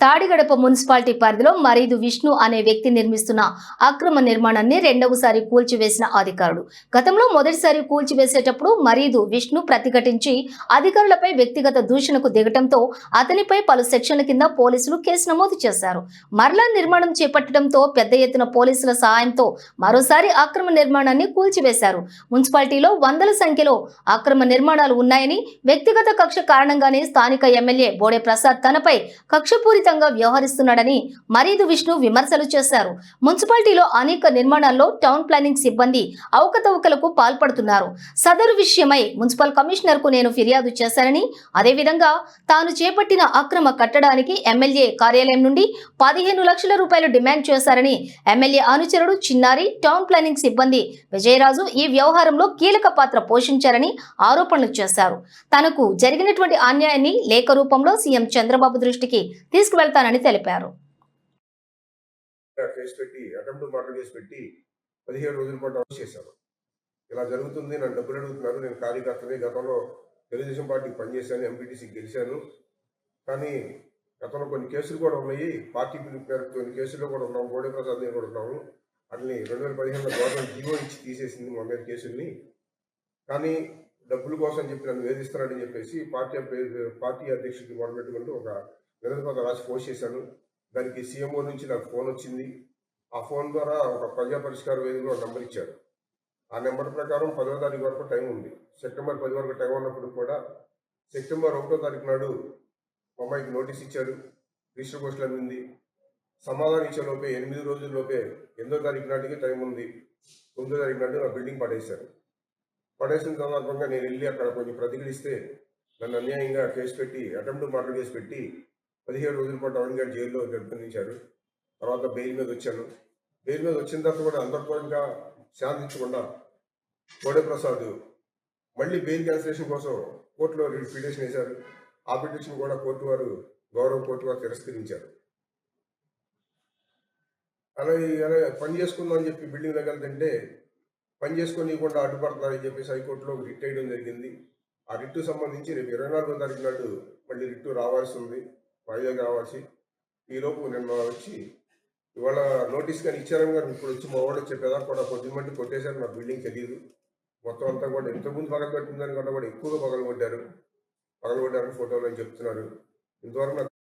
Tadigadapa municipality పరిధిలో మరీదు విష్ణు అనే వ్యక్తి నిర్మిస్తున్న అక్రమ నిర్మాణాన్ని రెండవసారి కూల్చివేసిన అధికారులు. గతంలో మొదటిసారి కూల్చివేసేటప్పుడు మరీదు విష్ణు ప్రతిఘటించి అధికారులపై వ్యక్తిగత దూషణకు దిగటంతో అతనిపై పలు సెక్షన్ల కింద పోలీసులు కేసు నమోదు చేశారు. మరలా నిర్మాణం చేపట్టడంతో పెద్ద ఎత్తున పోలీసుల సహాయంతో మరోసారి అక్రమ నిర్మాణాన్ని కూల్చివేశారు. మున్సిపాలిటీలో వందల సంఖ్యలో అక్రమ నిర్మాణాలు ఉన్నాయని వ్యక్తిగత కక్ష కారణంగానే స్థానిక ఎమ్మెల్యే బోడే ప్రసాద్ తనపై కక్షపూరితంగా వ్యవహరిస్తున్నాడని మరీదు విష్ణు విమర్శలు చేశారు. మున్సిపాలిటీలో అనేక నిర్మాణాల్లో టౌన్ ప్లానింగ్ సిబ్బంది అవకతవకలకు పాల్పడుతున్నారు. సదరు విషయమై మున్సిపల్ కమిషనర్కు నేను ఫిర్యాదు చేశానని అదేవిధంగా తాను చేపట్టిన అక్రమ కట్టడానికి ఎమ్మెల్యే కార్యాలయం నుండి పదిహేను లక్షల రూపాయలు డిమాండ్ చేశారని ఎమ్మెల్యే అనుచరుడు చిన్నారి టౌన్ ప్లానింగ్ సిబ్బంది విజయరాజు ఈ వ్యవహారంలో కీలక పాత్ర పోషించారని ఆరోపణలు చేశారు. తనకు జరిగినటువంటి అన్యాయాన్ని లేఖ రూపంలో సీఎం చంద్రబాబు దృష్టికి తీసుకు తీసుకువెళ్తానని తెలిపారు. పెట్టి అటెంప్ట్ పెట్టి పదిహేడు రోజుల పాటు అరెస్ట్ చేశారు. ఇలా జరుగుతుంది నన్ను డబ్బులు అడుగుతున్నారు నేను కార్యకర్తని గతంలో తెలుగుదేశం పార్టీకి పనిచేశాను ఎంపీటీసీకి గెలిచాను. కానీ గతంలో కొన్ని కేసులు కూడా ఉన్నాయి పార్టీ పిలుపు మేరకు కొన్ని కేసుల్లో కూడా ఉన్నాము గోడే ప్రసాద్ నేను కూడా ఉన్నాము. అట్లని రెండు వేల పదిహేనులో గవర్నమెంట్ జీవో ఇచ్చి తీసేసింది మా మీద కేసుల్ని. కానీ డబ్బుల కోసం చెప్పి నన్ను వేధిస్తున్నాడని చెప్పేసి పార్టీ పార్టీ అధ్యక్షుడికి మొదలుపెట్టుకుంటూ ఒక వినతిపత్రం రాసి పోస్ట్ చేశాను దానికి సీఎంఓ నుంచి నాకు ఫోన్ వచ్చింది. ఆ ఫోన్ ద్వారా ఒక ప్రజా పరిష్కార వేదికలో ఒక నెంబర్ ఇచ్చారు ఆ నెంబర్ ప్రకారం పదో తారీఖు వరకు టైం ఉంది. సెప్టెంబర్ పది వరకు టైం ఉన్నప్పుడు కూడా సెప్టెంబర్ ఒకటో తారీఖు నాడు అమ్మాయికి నోటీస్ ఇచ్చారు రిజిస్టర్ పోస్టులు అందింది సమాధానం ఇచ్చే లోపే ఎనిమిది రోజుల లోపే ఎనిమిదో తారీఖు నాటికి టైం ఉంది. తొమ్మిదో తారీఖు నాటికి నా బిల్డింగ్ పడేశారు. పడేసిన సందర్భంగా నేను వెళ్ళి అక్కడ కొంచెం ప్రతిఘటిస్తే నన్ను అన్యాయంగా కేసు పెట్టి అటెంప్ట్ మర్డర్ కేసు పెట్టి పదిహేడు రోజుల పాటు అరుణ్ గారి జైల్లో నిర్బంధించారు తర్వాత బెయిల్ మీద వచ్చాను. బెయిల్ మీద వచ్చిన తర్వాత కూడా అంతర్పూర్వకంగా శాంతించకుండా కోడే ప్రసాద్ మళ్ళీ బెయిల్ క్యాన్సిలేషన్ కోసం కోర్టులో పిటిషన్ వేశారు. ఆ పిటిషన్ కూడా కోర్టు వారు గౌరవ కోర్టు వారు తిరస్కరించారు. అలా అలా పని చేసుకుందాం అని చెప్పి బిల్డింగ్ దగ్గర వెళ్తుంటే పని చేసుకోనీయకుండా అడ్డుపడతారని చెప్పేసి హైకోర్టులో రిట్ వేయడం జరిగింది. ఆ రిట్టు సంబంధించి రేపు ఇరవై నాలుగో తారీఖు నాడు మళ్ళీ రిట్టు రావాల్సి ఉంది. వాయిదా కావాల్సి ఈలోపు నిన్న వచ్చి ఇవాళ నోటీస్ కానీ ఇచ్చారని కానీ ఇప్పుడు వచ్చి మా వాళ్ళు చెప్పేదా కూడా కొద్ది మంది కొట్టేశారు నాకు బిల్డింగ్ తెలియదు మొత్తం అంతా కూడా ఇంతకుముందు పగలు పెట్టిందని కూడా ఎక్కువగా పగలు కొట్టారు పగలు కొట్టారని ఫోటోలో చెప్తున్నారు. ఇంతవరకు నాకు